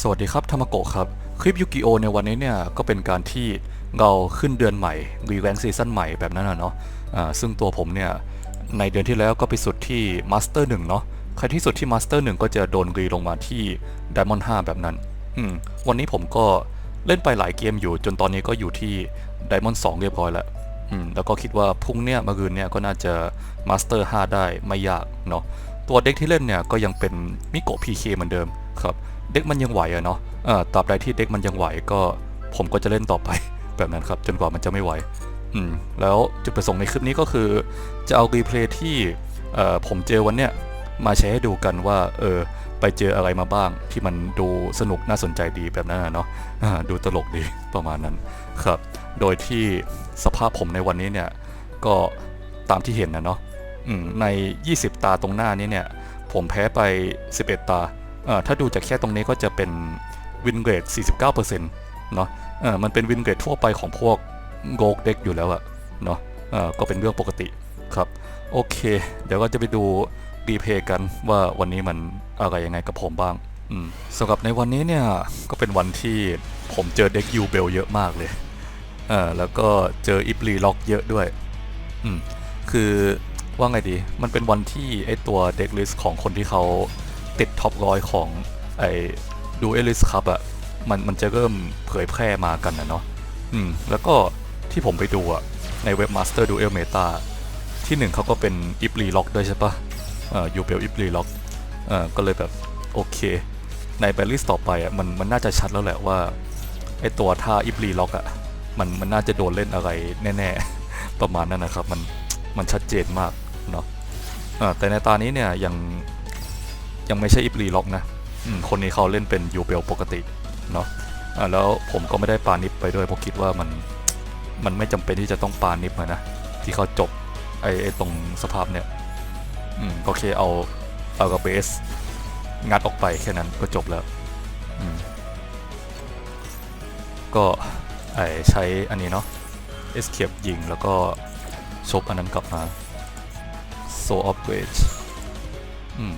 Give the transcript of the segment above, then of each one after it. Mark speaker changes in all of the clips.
Speaker 1: สวัสดีครับธรรมโกะครับ คลิปยูกิโอในวันนี้เนี่ย ก็เป็นการที่เราขึ้นเดือนใหม่รีแวนซีซั่นใหม่แบบนั้นนะเนาะอ่าซึ่งตัวผมเนี่ย ในเดือนที่แล้วก็ไปสุดที่มาสเตอร์หนึ่งเนาะใครที่สุดที่มาสเตอร์หนึ่งก็จะโดนรีลงมาที่ไดมอนด์5แบบนั้น อืม วันนี้ผมก็เล่นไปหลายเกมอยู่จนตอนนี้ก็อยู่ที่ไดมอนด์2เรียบร้อยแล้วอืมแล้วก็คิดว่าพรุ่งเนี้ยมะรืนเนี่ยก็น่าจะมาสเตอร์5ได้ไม่ยากเนาะตัวเด็กที่เล่นเนี่ยก็ยังเป็นมิโกะพีเคเหมือนเดิมครับ เด็กมันยังไหวอะเนาะอ่ตราบใดที่เด็กมันยังไหวก็ผมก็จะเล่นต่อไปแบบนั้นครับ จนกว่ามันจะไม่ไหวอืมแล้วจุดประสงค์ในคลิปนี้ก็คือ จะเอารีเพลย์ที่เอ่อผมเจอวันเนี้ยมาแชร์ให้ดูกันว่าเออไปเจออะไรมาบ้างที่มันดูสนุกน่าสนใจดีแบบนั้นอะเนาะดูตลกดีประมาณนั้นครับ โดยที่สภาพผมในวันนี้เนี่ยก็ตามที่เห็นนะเนาะใน 20 ตาตรงหน้านี้เนี่ย ผมแพ้ไป 11 ตาเอ่อ ถ้าดูจากแค่ตรงนี้ก็จะเป็นวินเกรด 49%เนาะมันเป็นวินเกรดทั่วไปของพวกโกกเด็กอยู่แล้วอะเนาะก็เป็นเรื่องปกติครับ โอเค เดี๋ยวก็จะไปดูรีเพย์กันว่าวันนี้มันอะไรยังไงกับผมบ้างอืมสำหรับในวันนี้เนี่ยก็เป็นวันที่ผมเจอเด็กยูเบลเยอะมากเลยแล้วก็เจออิบลีล็อกเยอะด้วยอืมคือว่าไงดี มันเป็นวันที่ไอตัวเด็กลิสของคนที่เขา ติดท็อปร้อยของไอ้ดูเอลิสครับอะมันมันจะเริ่มเผยแพร่มากันนะเนาะอืมแล้วก็ที่ผมไปดูอะในเว็บ Master Duel Meta ที่หนึ่งเขาก็เป็นอิบลีล็อกด้วยใช่ปะเอ่อยูเบลอิบลีล็อกเอ่อก็เลยแบบโอเค ในแบลลิสต่อไปอะมันมันน่าจะชัดแล้วแหละว่าไอตัวท่าอิบลีล็อกอะมันมันน่าจะโดนเล่นอะไรแน่ๆ ประมาณนั้นนะครับ มันมันชัดเจนมากเนาะอ่าแต่ในตานี้เนี่ยยัง ยังไม่ใช่อิบลีล็อกนะคนนี้เขาเล่นเป็นยูเบลปกติเนาะแล้วผมก็ไม่ได้ปานิปไปด้วยเพราะคิดว่ามันมันไม่จำเป็นที่จะต้องปานิปมานะที่เขาจบไอ้ไอตรงสภาพเนี่ยอืมก็แค่เอาเอากับเบสงัดออกไปแค่นั้นก็จบแล้วอืมก็ไอใช้อันนี้เนาะ escape ยิงแล้วก็ชบอันนั้นกลับมา so of rage อืม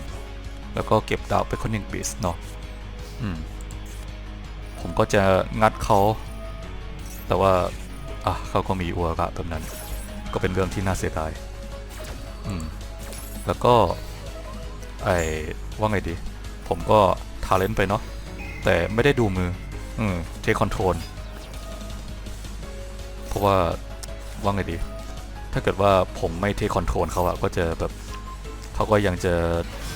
Speaker 1: แล้วก็เก็บดาวไปคนหนึ่งบิสเนาะผมก็จะงัดเขาแต่ว่าอะเขาก็มีอัวระแบบนั้น ก็เป็นเรื่องที่น่าเสียดายอืมแล้วก็ไอว่าไงดี ผมก็ทาเลนไปเนาะแต่ไม่ได้ดูมือ อืมเทคคอนโทรลเพราะว่าว่าไงดี ถ้าเกิดว่าผมไม่เทคอนโทรลเขาอะก็จะแบบเขาก็ยังจะ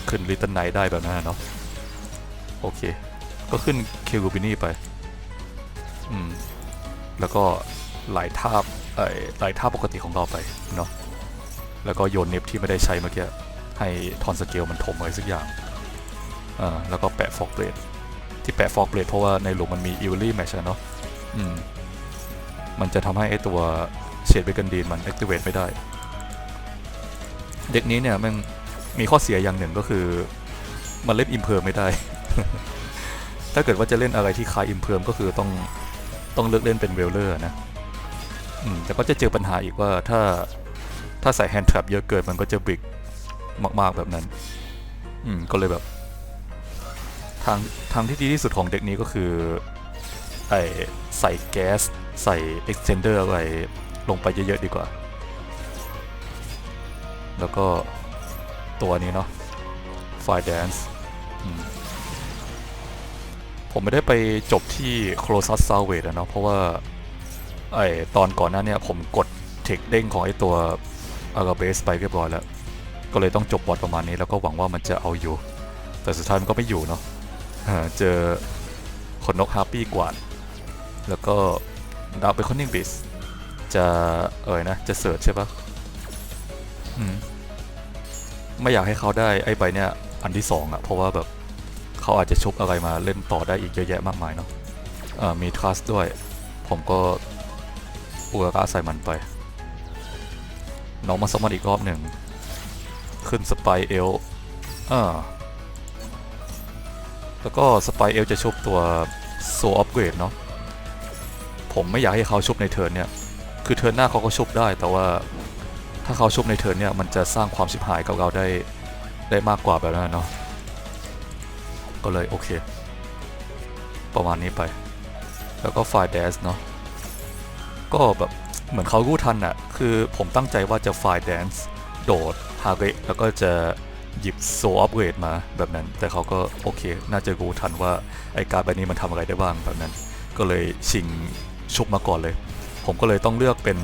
Speaker 1: ขึ้นลิตเติ้ลไนท์ได้แบบนั้นเนาะโอเค ก็ขึ้นเคลูบินี่ไป อืม แล้วก็ไหลท่าเอ่อไหลท่าปกติของเราไปเนาะแล้วก็โยนเน็บที่ไม่ได้ใช้เมื่อกี้ให้ทอนสเกลมันถมอะไรสักอย่างอ่าแล้วก็แปะฟอกเบลดที่แปะฟอกเบลดเพราะว่าในหลุมมันมีอิวลี่แมชเนาะอืมมันจะทำให้ไอตัวเชดเบกันดีนมัน activate ไม่ได้ เด็กนี้เนี่ยแมัน มีข้อเสียอย่างหนึ่งก็คือ มันเล่นอิมเพิร์ไม่ได้ ถ้าเกิดว่าจะเล่นอะไรที่คล้ายอิมเพิร์ก็คือต้องต้องเลือกเล่นเป็นเวลเลอร์นะอืมแต่ก็จะเจอปัญหาอีกว่าถ้าถ้าใส่แฮนด์ทรัพเยอะเกินมันก็จะบริกมากๆแบบนั้น อืมก็เลยแบบทางทางที่ดีที่สุดของเด็กนี้ก็คือไอใส่แก๊สใส่ extender อะไรลงไปเยอะๆดีกว่า แล้วก็ ตัวนี้เนาะ Fire Dance ผมไม่ได้ไปจบที่ c l o s u s s a l v a g e อะเนาะเพราะว่าไอตอนก่อนหน้าเนี่ยผมกดเทคเด้งของไอตัว a r a b a s e ไปเรียบร้อยแล้ว ก็เลยต้องจบบอทประมาณนี้แล้วก็หวังว่ามันจะเอาอยู่ แต่สุดท้ายมันก็ไม่อยู่เนาะเจอคนนกฮาร์ปี้กวาดแล้วก็ดาวไปคอนนิ่งบิสจะเอ่ยนะ จะเสิร์ชใช่ปะอืม ไม่อยากให้เขาได้ไอ้ใบเนี้ยอันที่สองอะเพราะว่าแบบเขาอาจจะชุบอะไรมาเล่นต่อได้อีกเยอะแยะมากมายเนาะมีทรัสด้วย ผมก็อุกาใส่มันไป น้องมาสมันอีกรอบหนึ่ง ขึ้นสไปเอลอ่าแล้วก็สไปเอลจะชุบตัวโซอัปเกรดเนาะผมไม่อยากให้เขาชุบในเทิร์นเนี่ย คือเทิร์นหน้าเขาก็ชุบได้แต่ว่า ถ้าเขาชุบในเทิร์นเนี่ยมันจะสร้างความชิบหายกับเราได้ได้มากกว่าแบบนั้นเนาะก็เลยโอเค ประมาณนี้ไป แล้วก็ไฟล์ dance เนาะก็แบบเหมือนเขารู้ทันอะคือผมตั้งใจว่าจะไฟล์ dance โดดฮาเกแล้วก็จะหยิบโซอัปเกรดมาแบบนั้น แต่เขาก็โอเค น่าจะรู้ทันว่า ไอการดแบบนี้มันทำอะไรได้บ้างแบบนั้น ก็เลยชิงชุบมาก่อนเลย ผมก็เลยต้องเลือกเป็น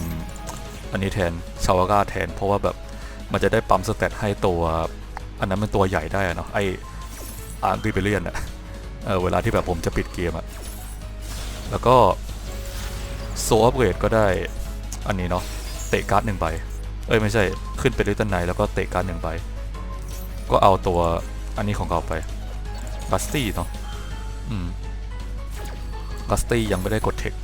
Speaker 1: อันนี้แทนชาวาร่าแทน เพราะว่าแบบมันจะได้ปั๊มสเตตให้ตัว อันนั้นเป็นตัวใหญ่ได้เนาะไออาร์กิเบเลียนอะเออเวลาที่แบบผมจะปิดเกมอะแล้วก็โซอัปเกรดก็ได้อันนี้เนาะเตะการ์ดหนึ่งใบ เอ้ยไม่ใช่ขึ้นไปลิตเติ้ลไนแล้วก็เตะการ์ดหนึ่งใบ ก็เอาตัวอันนี้ของเขาไปบัสตี้เนาะอืมบัสตี้ยังไม่ได้กดเทค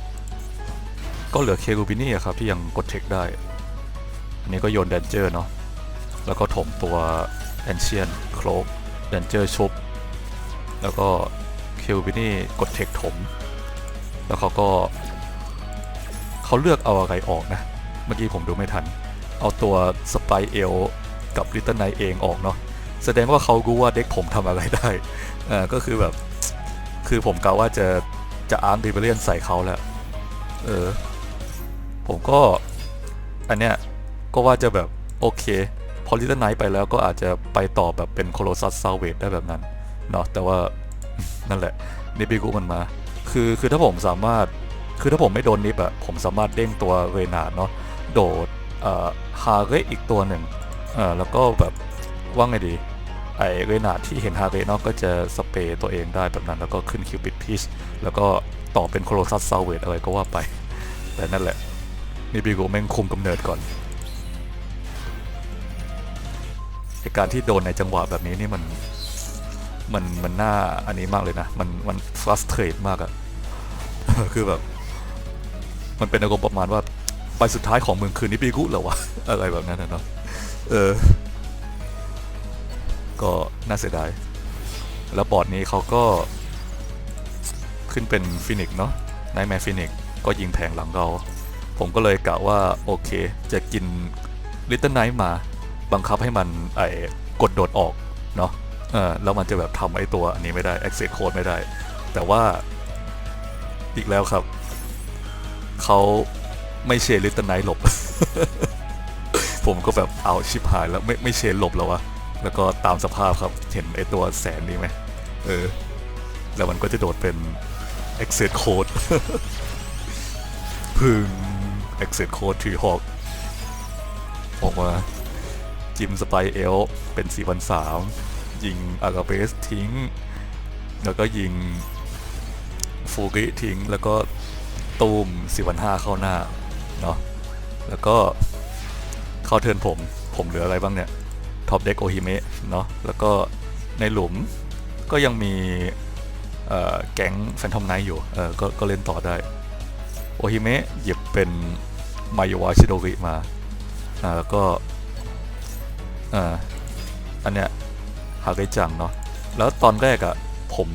Speaker 1: ก็เหลือเครูบินี่ครับที่ยังกดเทคได้ อันนี้ก็โยนแดนเจอร์เนาะ แล้วก็ถมตัวแอนเชียนโคลกแดนเจอร์ชุบ แล้วก็เครูบินี่กดเทคถม แล้วเขาก็เขาเลือกเอาอะไรออกนะ เมื่อกี้ผมดูไม่ทัน เอาตัวสไปเอลกับลิตเติ้ลไนเองออกเนาะ แสดงว่าเขารู้ว่าเด็กผมทำอะไรได้ อ่า ก็คือแบบ คือผมกะว่าจะจะอาร์มดิเบเลียนใส่เขาแหละ เออ ผมก็อันเนี้ยก็ว่าจะแบบโอเค พอลิตเติ้ลไนไปแล้วก็อาจจะไปต่อแบบเป็นโคโลซัสซาวเวดได้แบบนั้นเนาะแต่ว่านั่นแหละนิบิกุมันมา คือคือถ้าผมสามารถคือถ้าผมไม่โดนนิบอะผมสามารถเด้งตัวเรนาเนาะโดดเอ่อฮาเรอีกตัวหนึ่งเอ่อแล้วก็แบบว่าไงดีไอเรนาที่เห็นฮาเรเนาะก็จะสเปรย์ตัวเองได้แบบนั้น แล้วก็ขึ้นคิวปิดพีชแล้วก็ต่อเป็นโคโลซัสซาวเวดอะไรก็ว่าไปแต่นั่นแหละ นิบิโกแม่งคุมกำเนิดก่อนไอการที่โดนในจังหวะแบบนี้นี่มันมันมันน่าอันนี้มากเลยนะ มันมันฟ r สเทรตมากอะคือแบบ มันเป็นอารมณ์ประมาณว่าไปสุดท้ายของเมึงคือนิบิกุเหรอวะ อะไรแบบนั้นนะเนาะเออ ก็น่าเสียดาย แล้วบอร์ดนี้เขาก็ ขึ้นเป็นฟินิกเนาะนายแมฟินิกก็ยิงแผงหลังเรา ผมก็เลยกะว่าโอเค จะกินลิตเติ้ลไนท์มา บังคับให้มันไอ้กดโดดออกเนาะเออแล้วมันจะแบบทำไอ้ตัวอันนี้ไม่ได้ exit code ไม่ได้ แต่ว่าอีกแล้วครับ เขาไม่เชลิตเติ้ลไนท์หลบ ผมก็แบบเอาชิบหายแล้วไม่ไม่เชนหลบแล้ววะแล้วก็ตามสภาพครับเห็นไอตัวแสนนี้ไหมเออ แล้วมันก็จะโดดเป็น exit code พึ่ง exit code ถือหอกออกมา จิมสไปเอลเป็น4 0 0ยิงอากาเบสทิ้ง แล้วก็ยิงฟูริทิ้ง แล้วก็ตูม4,500เข้าหน้า เนาะแล้วก็เข้าเทินผม ผมเหลืออะไรบ้างเนี่ย ท็อปเด็กโอฮิเมะเนาะแล้วก็ในหลุมก็ยังมีแก๊งแฟนทอมไนท์อยู่ เออก็ก็เล่นต่อได้ โอฮิเมะหยิบเป็น มายาวาชิโดริมาอ่าแล้วก็อ่าอันเนี้ยฮาเกจังเนาะแล้วตอนแรกอะ่ะผม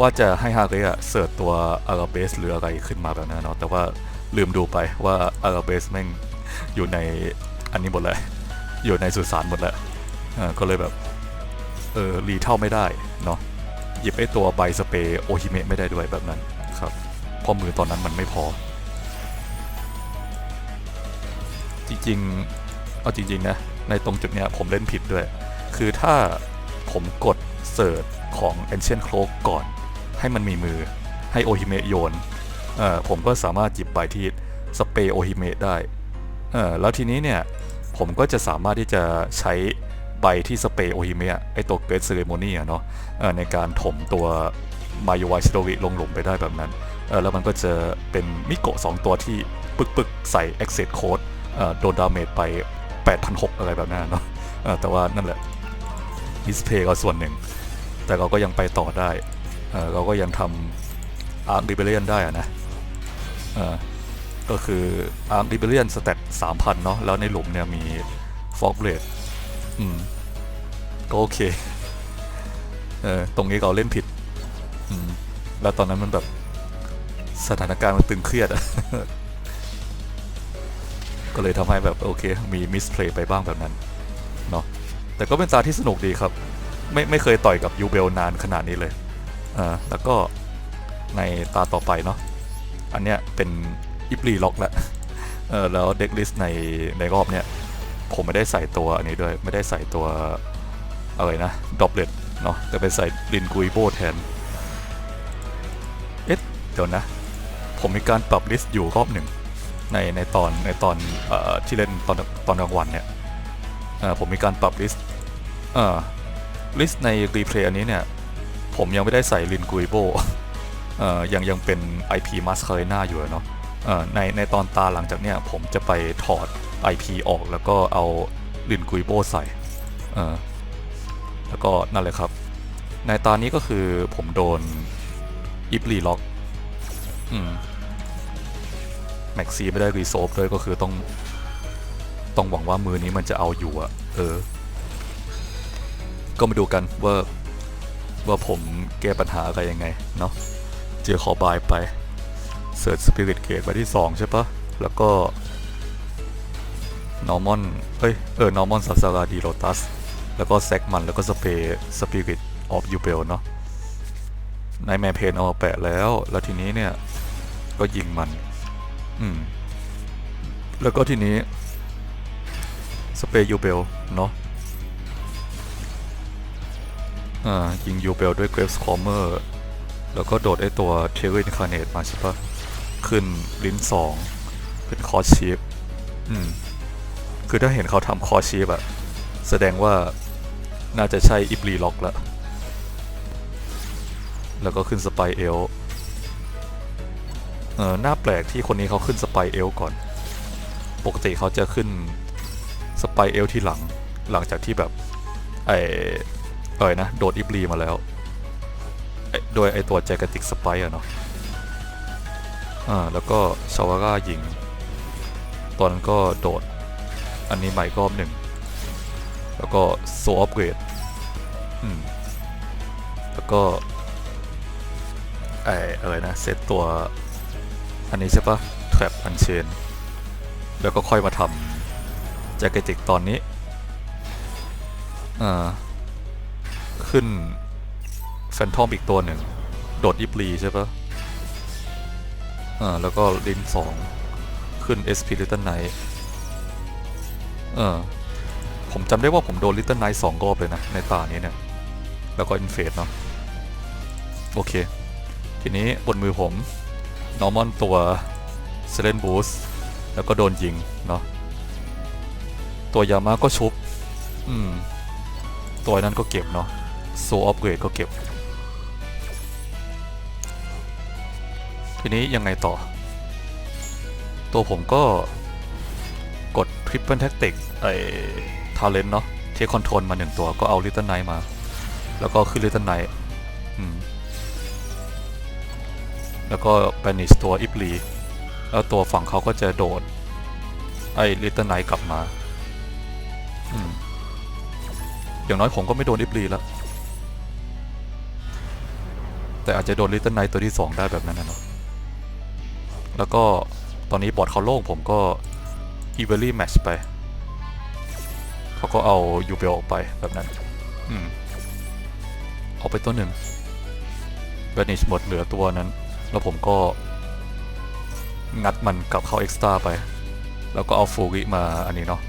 Speaker 1: ว่าจะให้ฮาเกะเสิร์ชตัวอาราเบสหรืออะไรขึ้นมาแบบนั้นเนาะแต่ว่าลืมดูไปว่าอาราเบสแม่งอยู่ในอันนี้หมดเลยอยู่ในสุสานหมดแล้วก็เลยแบบเออรีเท่าไม่ได้เนาะหยิบไอตัวใบสเปรย์โอฮิเมะไม่ได้ด้วยแบบนั้นครับเพราะมือตอนนั้นมันไม่พอ จริงๆเอาจริงๆนะในตรงจุดเนี้ยผมเล่นผิดด้วย คือถ้าผมกดเสิร์ชของ Ancient Cloak ก่อน ให้มันมีมือให้โอฮิเมะโยนเออผมก็สามารถหยิบใบที่สเปย์โอฮิเมะได้เออแล้วทีนี้เนี่ยผมก็จะสามารถที่จะใช้ใบที่สเปย์โอฮิเมะไอตัวเกรดเซเลโมนีอะเนาะเอ่อในการถมตัวมาโยวาชิโดริลงหลุมไปได้แบบนั้นเออแล้วมันก็จะเป็นมิโกะสองตัวที่ปึกปึกๆใส่ exit code โดนดาเมจไป8,600อะไรแบบนั้นเนาะแต่ว่านั่นแหละมิสเพย์ก็ส่วนหนึ่ง แต่เราก็ยังไปต่อได้ เราก็ยังทำอาร์ r ิเบเลียนได้นะก็คือ Arm Rebellion สเตต3,000เนาะแล้วในหลุมเนี่ยมี Fog Blade อืมก็โอเคเออตรงนี้เราเล่นผิดอืมแล้วตอนนั้นมันแบบสถานการณ์มันตึงเครียดอะ ก็เลยทำให้แบบโอเค มีมิสเพลย์ไปบ้างแบบนั้นเนาะแต่ก็เป็นตาที่สนุกดีครับ ไม่ไม่เคยต่อยกับยูเบลนานขนาดนี้เลยอ่าแล้วก็ในตาต่อไปเนาะอันเนี้ยเป็นอิบลีล็อกแล้วเออแล้วเด็กลิสในในรอบเนี้ยผมไม่ได้ใส่ตัวอันนี้ด้วย ไม่ได้ใส่ตัวอะไรนะดอบเลตเนาะแต่เป็นใส่ลินกุยโบแทนเอ๊ะเดี๋ยวนะ ผมมีการปรับลิสต์อยู่รอบหนึ่ง ในในตอนในตอนอที่เล่นตอนตอนกลางวันเนี่ยผมมีการปรับลิสต์ลิสต์ในรีเพลย์อันนี้เนี่ย ผมยังไม่ได้ใส่ลินกุยโบยังยังเป็น IP มัสคาเรนาอยู่เนาะในในตอนตาหลังจากเนี้ยผมจะไปถอด IP ออกแล้วก็เอาลินกุยโบใส่แล้วก็นั่นเลยครับ ในตอนนี้ก็คือผมโดนอิบลีล็อก อืม ม็กซีไม่ได้รีโซฟด้วยก็คือต้อง ต้องหวังว่ามือนี้มันจะเอาอยู่อะเออ ก็มาดูกันว่า ว่าผมแก้ปัญหาอะไรยังไง เนาะเจอขอบายไปเสิร์ชสปิริตเกตไปที่ 2 ใช่ปะแล้วก็นอร์มอนเอ้ย เออนอร์มอนซาซาราดีโรตัส แล้วก็แซกมัน แล้วก็สเปสปิริตออฟยูเบลเนาะในแมเพนเอาแปะแล้ว แล้วทีนี้เนี่ย ก็ยิงมัน แล้วก็ทีนี้ สเปย์ยูเบล เนาะอ่า ยิงยูเบลด้วยเกรฟส์คอมเมอร์ แล้วก็โดดไอตัวเทเวนคาร์เนตมาใช่ปะขึ้นลิ้นสองเป็นคอร์ชีฟอืม คือถ้าเห็นเขาทำคอร์ชีฟอะแสดงว่าน่าจะใช่อิบลีล็อกละแล้วก็ขึ้นสไปเอล ออหน้าแปลกที่คนนี้เขาขึ้นสไปเอลก่อน ปกติเขาจะขึ้นสไปเอลที่หลัง หลังจากที่แบบ ไอเอยนะ โดดอิบลีมาแล้ว โดยไอตัวแจกติกสไปอะเนาะอ่าแล้วก็ชาวาร่ายิง ตอนนั้นก็โดด อันนี้ใหม่รอบหนึ่ง แล้วก็โซอัปเกรดอืมแล้วก็ไออะไรนะ เซตตัว อันนี้ใช่ปะ Trap Unchain แล้วก็ค่อยมาทำแจกติกตอนนี้อ่าขึ้นแฟนทอมอีกตัวหนึ่ง โดดอิบลีใช่ปะอ่า แล้วก็ลินสองขึ้น SP Little Knight เออผมจำได้ว่าผมโดน Little Knight สองรอบเลยนะ ในตานี้เนี่ย แล้วก็อินเฟสเนาะ โอเค ทีนี้บนมือผม นอร์มอนตัวเซเลนบูสแล้วก็โดนยิงเนาะตัวยามาก็ชุบ อืม ตัวนั้นก็เก็บเนาะโซอัปเกรดก็เก็บ ทีนี้ยังไงต่อ ตัวผมก็กด Triple Tactic ไอ้ทาเลนเนาะเทคคอนโทรลมาหนึ่งตัวก็เอา Little Knight มา แล้วก็ขึ้น Little Knight อื แล้วก็ Banish ตัวอิบลีแล้วตัวฝั่งเขาก็จะโดด ไอ้ Little Knight กลับมาอืมอย่างน้อยผมก็ไม่โดนอิบลีแล้วแต่อาจจะโดนลิตเติ้ลไนท์ตัวที่ 2 ได้แบบนั้นนะเนาะแล้วก็ตอนนี้บอร์ดเขาโล่งผมก็อีเวอรี่แมชไป เขาก็เอายูเบลออกไปแบบนั้น อืมเอาไปตัวหนึ่งแบนิชหมดเหลือตัวนั้น แล้วผมก็ งัดมันกลับเข้าเอ็กซ์ตร้าไป แล้วก็เอาฟูริมาอันนี้เนาะ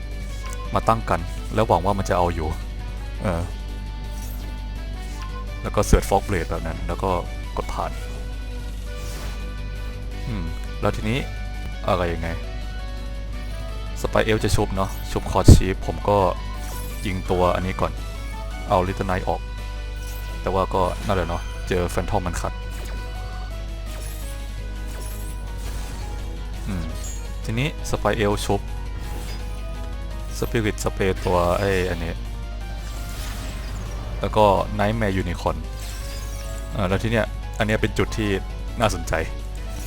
Speaker 1: มาตั้งกัน แล้วหวังว่ามันจะเอาอยู่ เออ แล้วก็เสิร์ชฟอกเบลดแบบนั้น แล้วก็กดผ่าน อืม แล้วทีนี้อะไรยังไง สไปเอลจะชุบเนาะ ชุบคอร์ชีฟผมก็ยิงตัวอันนี้ก่อน เอาลิตเติ้ลไนท์ออก แต่ว่าก็นั่นแหละเนาะ เจอแฟนทอมมันขัด ทีนี้สไปเอลชุบสปิริตสเปรย์ตัวไอ้อันนี้ แล้วก็ Nightmare Unicorn อ่าแล้วที่เนี้ยอันเนี้ยเป็นจุดที่น่าสนใจ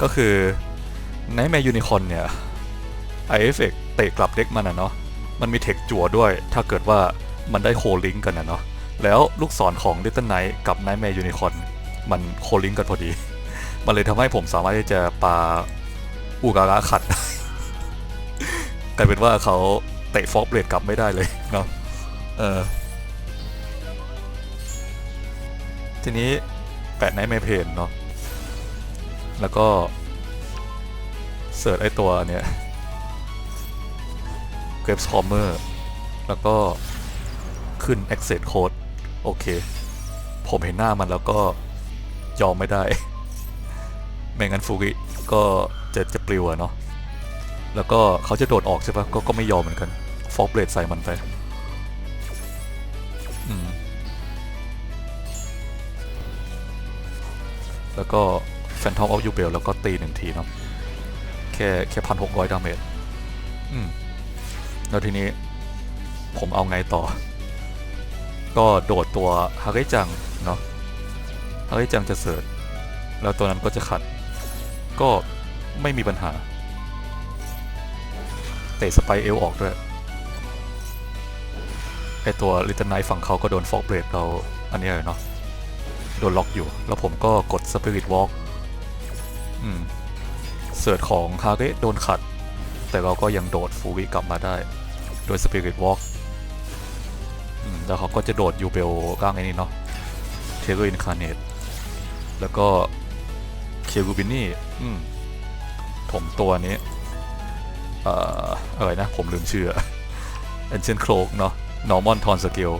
Speaker 1: ก็คือ Nightmare Unicorn เนี่ยไอเอฟเฟกเตะกลับเด็กมันอะเนาะมันมีเทคจั่วด้วย ถ้าเกิดว่ามันได้โคลิงกันอะเนาะแล้วลูกศรของ Little Knight กับ Nightmare Unicorn มันโคลิงกันพอดี มันเลยทำให้ผมสามารถที่จะปาอุการะขัด กลายเป็นว่าเขาเตะฟอกเบลดกลับไม่ได้เลยเนาะเออทีนี้แปะไนท์ไม่เพนเนาะแล้วก็เสิร์ชไอตัวเนี่ย g r a p e s c o m m e r แล้วก็ขึ้น access code โอเค ผมเห็นหน้ามันแล้วก็ยอมไม่ได้ ไม่งั้นฟูกิก็จะจะปลิวอะเนาะ แล้วก็เขาจะโดดออกใช่ปะก็ก็ไม่ยอมเหมือนกัน ฟอกเบลดใส่มันไปแล้วก็ Phantom of Ubel แล้วก็ตีหนึ่งทีเนาะแค่แค่พันหกร้อยดาเมจอืมแล้วทีนี้ผมเอาไงต่อ ก็โดดตัวฮาริจังเนาะฮาริจังจะเสิร์ชแล้วตัวนั้นก็จะขัด ก็ไม่มีปัญหา ตะสไปเอลออกด้วย ไอตัวลิตเติ้ลไนฝั่งเขาก็โดนฟอกเบรดเราอันนี้เลยเนาะ โดนล็อกอยู่ แล้วผมก็กดสปิริตวอล์กอืม เสิร์ชของฮาเกะโดนขัด แต่เราก็ยังโดดฟูวิกลับมาได้ โดยสปิริตวอล์กอืมแล้วเขาก็จะโดดยูเบลร่างไอ้นี่เนาะ เทเกอร์อินคาร์เนตแล้วก็เครูบินี่อืมถมตัวนี้ เอ่ออะไรนะ ผมลืมชื่อเอนเชนโคลกเนาะนอร์มอนทอนสเกล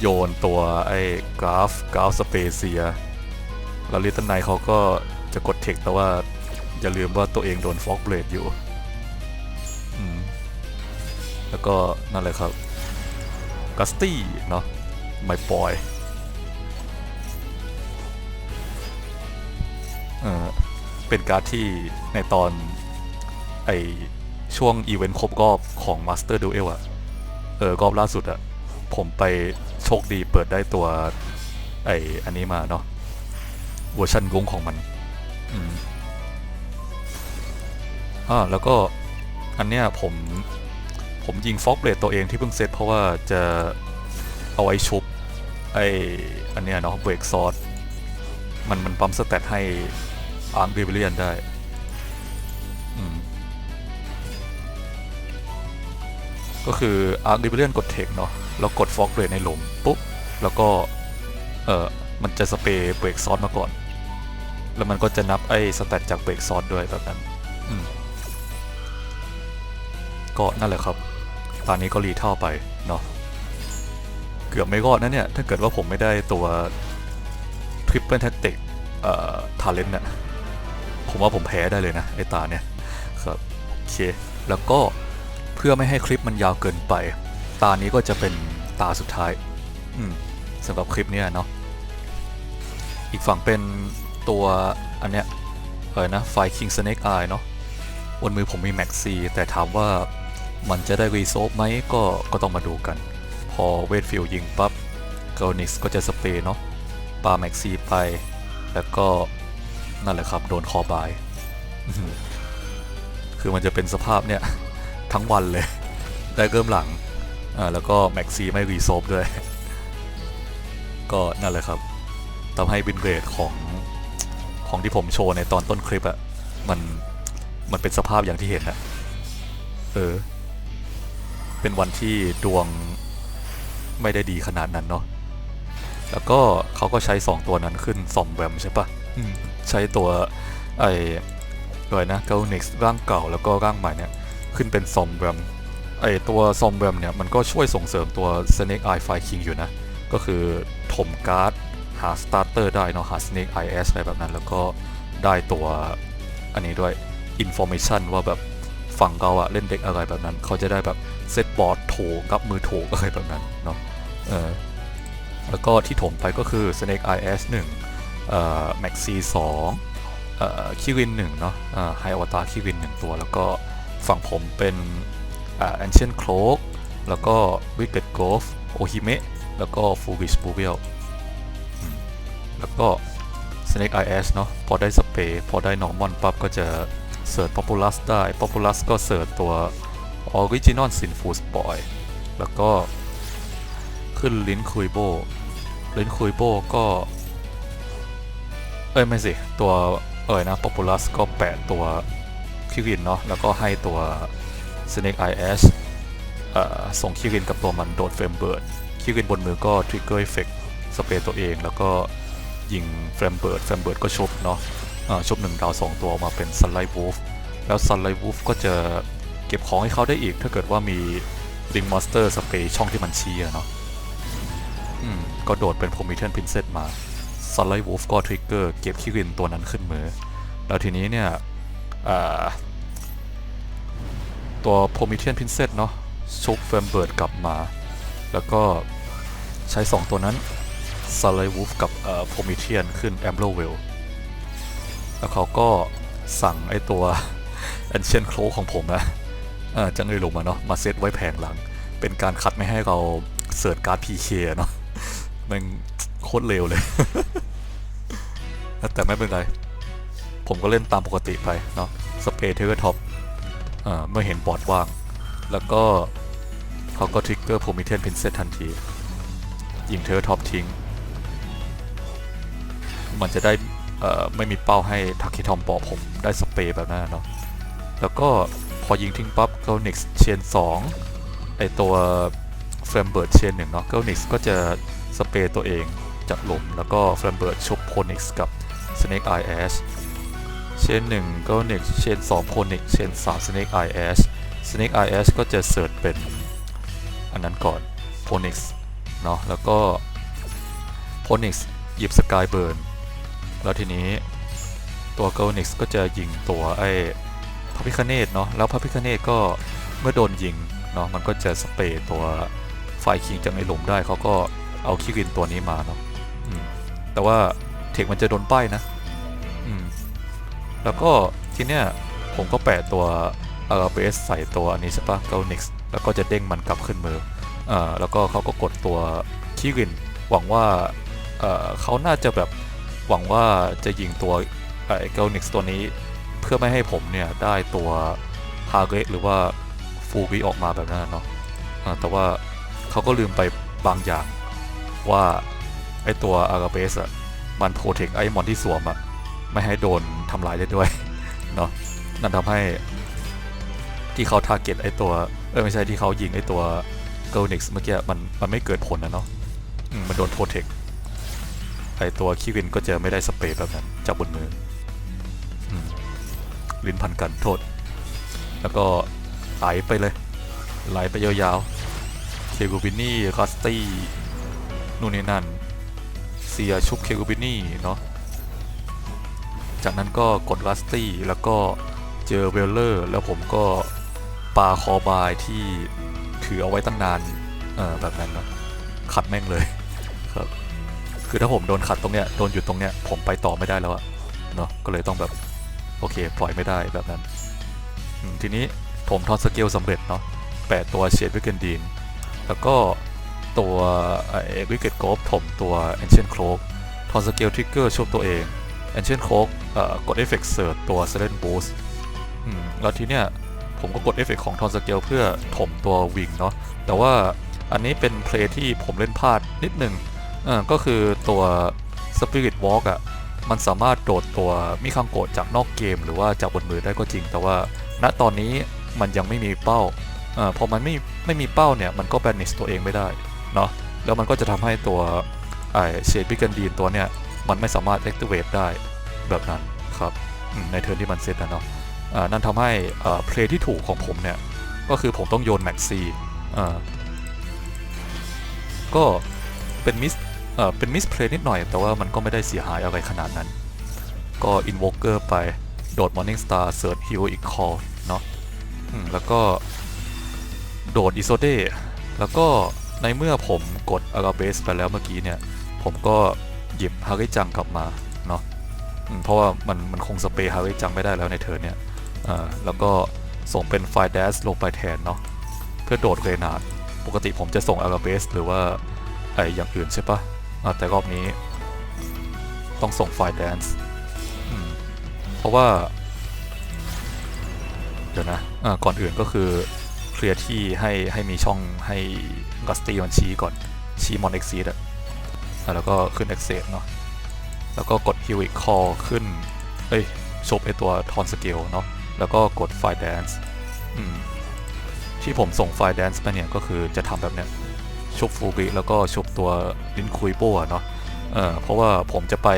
Speaker 1: โยนตัวไอ้กราฟกราฟสเปเซียแล้วลิตเติ้ลไนเขาก็จะกดเทคแต่ว่าอย่าลืมว่าตัวเองโดนฟอกเบลดอยู่ แล้วก็นั่นแหละครับกัสตี้เนาะไม่ปล่อยเออเป็นการ์ดที่ในตอน ไอช่วงอีเวนต์ครบรอบของ Master Duel อะเออรอบล่าสุดอะผมไปโชคดีเปิดได้ตัว ไออันนี้มาเนาะเวอร์ชันกงของมันอ่าแล้วก็อันเนี้ยผมผมยิงฟอกเบลดตัวเองที่เพิ่งเซตเพราะว่าจะเอาไว้ชุบไออันเนี้ยเนาะเบรกซอสมันมันปั๊มสเตตให้อาร์คเดวิเลียนได้ ก็คืออาร์คดิเลียนกดเทคเนาะแล้วกดฟอกเบลดในหลมปุ๊บ แล้วก็ เออมันจะสเปรย์เบรกซอสมาก่อน แล้วมันก็จะนับไอ้สเตตจากเบรกซอสด้วยแบบนั้นอืมก็นั่นแหละครับ ตอนนี้ก็รีเท่าไปเนาะ เกือบไม่รอดนะเนี่ย ถ้าเกิดว่าผมไม่ได้ตัว Triple Tactic เอ่อ Talent น่ะผมว่าผมแพ้ได้เลยนะ ไอตาเนี่ย ครับ โอเค แล้วก็ พื่อไม่ให้คลิปมันยาวเกินไป ตานี้ก็จะเป็นตาสุดท้าย อืมสำหรับคลิปเนี้ยเนาะอีกฝั่งเป็นตัวอันเนี้ยอะไรนะไฟ King Snake Eye เนาะบนมือผมมี Max C แต่ถามว่ามันจะได้รีโซฟไหมก็ก็ต้องมาดูกัน พอเวทฟิลยิงปั๊บเกลนิกก็จะสเปรย์เนาะปา Max C ไป แล้วก็นั่นแหละครับ โดนคอบาย คือมันจะเป็นสภาพเนี่ย ทั้งวันเลย ได้เริ่มหลังอ่าแล้วก็ Max C ไม่รีโซฟด้วย ก็นั่นแหละครับทำให้บินเรทของของที่ผมโชว์ในตอนต้นคลิปอะมันมันเป็นสภาพอย่างที่เห็นอะเออ เป็นวันที่ดวงไม่ได้ดีขนาดนั้นเนาะแล้วก็เขาก็ใช้ 2 ตัวนั้นขึ้นซอมแวมใช่ปะใช้ตัวไอ้ด้วยนะเกลนิกร่างเก่าแล้วก็ร่างใหม่เนี่ย ขึ้นเป็นซอมแวมไอตัวซอมแวมเนี่ยมันก็ช่วยส่งเสริมตัว Snake Eye Fire King อยู่นะ ก็คือถมการ์ดหาสตาร์เตอร์ได้เนาะหา Snake IS อะไรแบบนั้น แล้วก็ได้ตัวอันนี้ด้วย Information ว่าแบบฝั่งเราอะเล่นเด็กอะไรแบบนั้น เขาจะได้แบบเซตบอร์ดโถกับมือโถอะไรแบบนั้นเนาะเออแล้วก็ที่ถมไปก็คือ Snake IS 1เอ่อ Maxi 2เอ่อคิวิน1เนาะอ่าไฮอวตารคิวิน 1 ตัวแล้วก็ ฝั่งผมเป็นอ่า Ancient Cloak แล้วก็ Wicked Grove โอฮิเมะแล้วก็ Foolish Burial แล้วก็ Snake IS เนาะพอได้สเปรย์พอได้นอร์มอนปั๊บก็จะเสิร์ช Populus ได้ Populus ก็เสิร์ชตัว Original Sinful Boy แล้วก็ขึ้นลิ้นคุยโบลิ้นคุยโบก็ เอ้ย ไม่สิ ตัวเอ่ยนะ Populus ก็แปะตัว คิรินเนาะแล้วก็ให้ตัว Snake IS เอ่อส่งคิรินกับตัวมันโดดเฟรมเบิร์ดคิรินบนมือก็ Trigger Effect สเปรย์ตัวเองแล้วก็ยิงแฟรมเบิร์ดแฟรมเบิร์ดก็ชุบเนาะอ่ชุบหนึ่งดาวสองตัวออกมาเป็นซันไลท์วูฟแล้วซันไลท์วูฟก็จะเก็บของให้เขาได้อีก ถ้าเกิดว่ามีริงมอนสเตอร์สเปรย์ช่องที่มันชี้เนาะอืมก็โดดเป็นโพมิเทนพินเซตมาซันไลท์วูฟก็ทริกเกอร์เก็บคิรินตัวนั้นขึ้นมือ แล้วทีนี้เนี่ย ตัวโพมิเทนพินเซตเนาะชุบเฟมเบิร์ดกลับมา แล้วก็ใช้ 2 ตัวนั้นซา l ลวูฟกับเอ่อโพมิเทียนขึ้นแอมโ w เวลแล้วเขาก็สั่งไอตัวแอนเชนโคลของผมนะเออจังเลยลงมาเนาะมาเซตไว้แผงหลัง เป็นการคัดไม่ให้เราเสิร์ชการ์ด PK เนาะมันโคตรเร็วเลย แต่ไม่เป็นไร ผมก็เล่นตามปกติไปเนาะสเปร์เทอร์ท็อปเมื่อเห็นบอร์ดว่าง แล้วก็เขาก็ทริกเกอร์โพมิเทียนพินเซตทันที ยิงเทอร์ท็อปทิ้ง มันจะได้ไม่มีเป้าให้ทักคิทอมปอผมได้สเปรย์แบบนั้นเนาะแล้วก็พอยิงทิ้งปั๊บเกลนิกส์เชน2ไอตัวเฟรมเบิร์ดเชนหนึ่งเนาะเกลนิกส์ก็จะสเปรย์ตัวเองจากหลุมแล้วก็เฟรมเบิร์ดชุบโพนิกส์กับ Snake Eye Ash เชนหนึ่งเกลนิกเชน2โพนิกเชน3 Snake Eye Ash Snake Eye Ash ก็จะเสิร์ชเป็นอันนั้นก่อนโพนิกเนาะแล้วก็โพนิกหยิบสกายเบิร์นแล้วทีนี้ตัวเกลนิกก็จะยิงตัวไอ้พระพิคเนตเนาะแล้วพระพิคเนตก็เมื่อโดนยิงเนาะมันก็จะสเปรย์ตัวไฟคิงจากในหลุมได้เขาก็เอาคิรินตัวนี้มาเนาะแต่ว่าเทคมันจะโดนป้ายนะ แล้วก็ทีเนี้ยผมก็แปะตัวอาราเบสใส่ตัวอันนี้ใช่ปะเกลนิกส์แล้วก็จะเด้งมันกลับขึ้นมืออ่าแล้วก็เขาก็กดตัวคิริน หวังว่าเอ่อเขาน่าจะแบบหวังว่าจะยิงตัวไอ้เกลนิกส์ตัวนี้ เพื่อไม่ให้ผมเนี่ยได้ตัวฮาเกตหรือว่าฟูบิออกมาแบบนั้นเนาะแต่ว่าเขาก็ลืมไปบางอย่างว่าไอตัวอาราเบสอะมันโปรเทคไอมอนที่สวมอะ ไม่ให้โดนทำลายได้ด้วยเนาะนั่นทำให้ที่เขาทาร์เก็ตไอตัวเออไม่ใช่ที่เขายิงไอตัวเกิลนิกส์เมื่อกี้มันมันไม่เกิดผลนะเนาะมันโดนโปรเทคไอตัวคิวินก็จะไม่ได้สเปรย์แบบนั้นจากบนมือลิ้นพันกันโทษ แล้วก็ไหลไปเลย ไหลไปยาวๆเคกูบินี่คัสตี้นู่นนี่นั่นเสียชุบเคกูบินี่เนาะ จากนั้นก็กดลัสตี้แล้วก็เจอเวลเลอร์ แล้วผมก็ปาคอบายที่ถือเอาไว้ตั้งนานเออแบบนั้นนะขัดแม่งเลยครับคือถ้าผมโดนขัดตรงเนี้ยโดนหยุดตรงเนี้ยผมไปต่อไม่ได้แล้วอะเนาะก็เลยต้องแบบโอเคปล่อยไม่ได้แบบนั้นทีนี้ผมทอนสเกลสำเร็จเนาะแปะตัวเชดวิกเกนดีนแล้วก็ตัวเอวิกเกตโกฟถมตัว Ancient Cloak ทอนสเกลทริกเกอร์ช่วยตัวเอง Ancient Cloak เอ่อกดเอฟเฟกต์เสิร์ตตัว Silent Boost แล้วทีเนี้ยผมก็กดเอฟเฟกของทอนสเกลเพื่อถมตัววิงเนาะแต่ว่าอันนี้เป็นเพลย์ที่ผมเล่นพลาดนิดนึงเออก็คือตัว Spirit Walk อะ่ะมันสามารถโดดตัวมิคังโกะจากนอกเกม หรือว่าจากบนมือได้ก็จริง แต่ว่า ณตอนนี้มันยังไม่มีเป้าเออพอมันไม่ไม่มีเป้าเนี่ย มันก็แบนิสตัวเองไม่ได้เนาะแล้วมันก็จะทำให้ตัวไอเชดบิกันดีนตัวเนี่ย มันไม่สามารถ activate ได้แบบนั้นครับในเทิร์นที่มันเซตนะเนาะนั่นทำให้เพลย์ที่ถูกของผมเนี่ย ก็คือผมต้องโยนแม็กซี่ก็เป็นมิสเป็นมิสเพลย์นิดหน่อย แต่ว่ามันก็ไม่ได้เสียหายอะไรขนาดนั้น ก็อินโวเกอร์ไปโดด Morning Star เสิร์ชฮิวอีกคอเนาะแล้วก็โดดอิโซเดแล้วก็ในเมื่อผมกดอาราเบสไปแล้วเมื่อกี้เนี่ย ผมก็ หยิบฮาริจังกลับมาเนาะเพราะว่ามันมันคงสเปรย์ฮาริจังไม่ได้แล้วในเทิร์นเนี่ยแล้วก็ส่งเป็นไฟล์ dash ลงไปแทนเนาะเพื่อโดดเรนาดปกติผมจะส่งอาราเบสหรือว่าไออย่างอื่นใช่ปะะแต่รอบนี้ ต้องส่งไฟล์ dance อืมเพราะว่า เดี๋ยวนะอ่าก่อนอื่นก็คือเคลียร์ที่ให้ให้มีช่องให้กัสตี้มันชี้ก่อนชี้มอนเอ็กซีดอะ แล้วก็ขึ้น exit เนาะแล้วก็กด heal อีก call ขึ้น เอ้ยชบไอตัวทอนสเกลเนาะแล้วก็กดไฟล์ dance อืมที่ผมส่งไฟล์ dance ไปเนี่ยก็คือจะทำแบบเนี้ยชุบฟูกิแล้วก็ชุบตัวลินคุยโป้เนาะเออเพราะว่าผมจะไป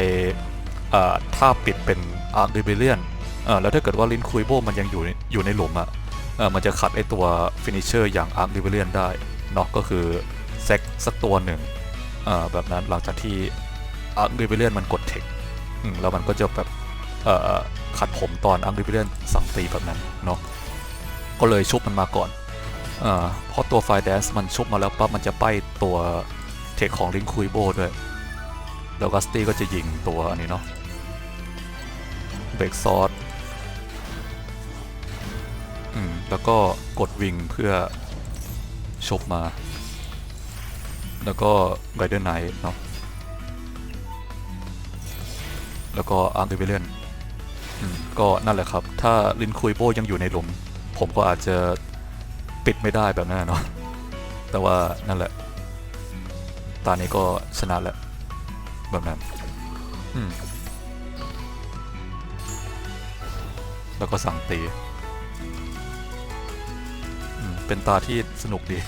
Speaker 1: อ่อถ้าปิดเป็นอาร์คริเบเลียนเอ่อแล้วถ้าเกิดว่าลินคุยโบมันยังอยู่อยู่ในหลุมอะ่ะเอ่อมันจะขัดไอตัวฟินิชเชอร์อย่างอาร์คริเบเลียนได้เนาะก็คือเซ็กสักตัวหนึ่ง แบบนั้นหลังจากที่อาร์คริเบเลียนมันกดเทคแล้วมันก็จะแบบขัดผมตอนอาร์คริเบเลียนสั่งตีแบบนั้นเนาะก็เลยชุบมันมาก่อนเอ่อพอตัวไฟแดนซ์มันชุบมาแล้วปั๊บมันจะป้ายตัวเทคของลินคุยโบด้วย แล้วกัสตี้ก็จะยิงตัวอันนี้เนาะเบรกซอสแล้วก็กดวิงเพื่อชบมา แล้วก็ไรเดอร์ไนท์เนาะแล้วก็อาร์คิเบเลียนก็นั่นแหละครับ ถ้าลินคุยโบยังอยู่ในหลุม ผมก็อาจจะปิดไม่ได้แบบนั้นเนาะแต่ว่านั่นแหละ ตอนนี้ก็ชนะแล้วแบบนั้นแล้วก็สั่งตีเป็นตาที่สนุกดี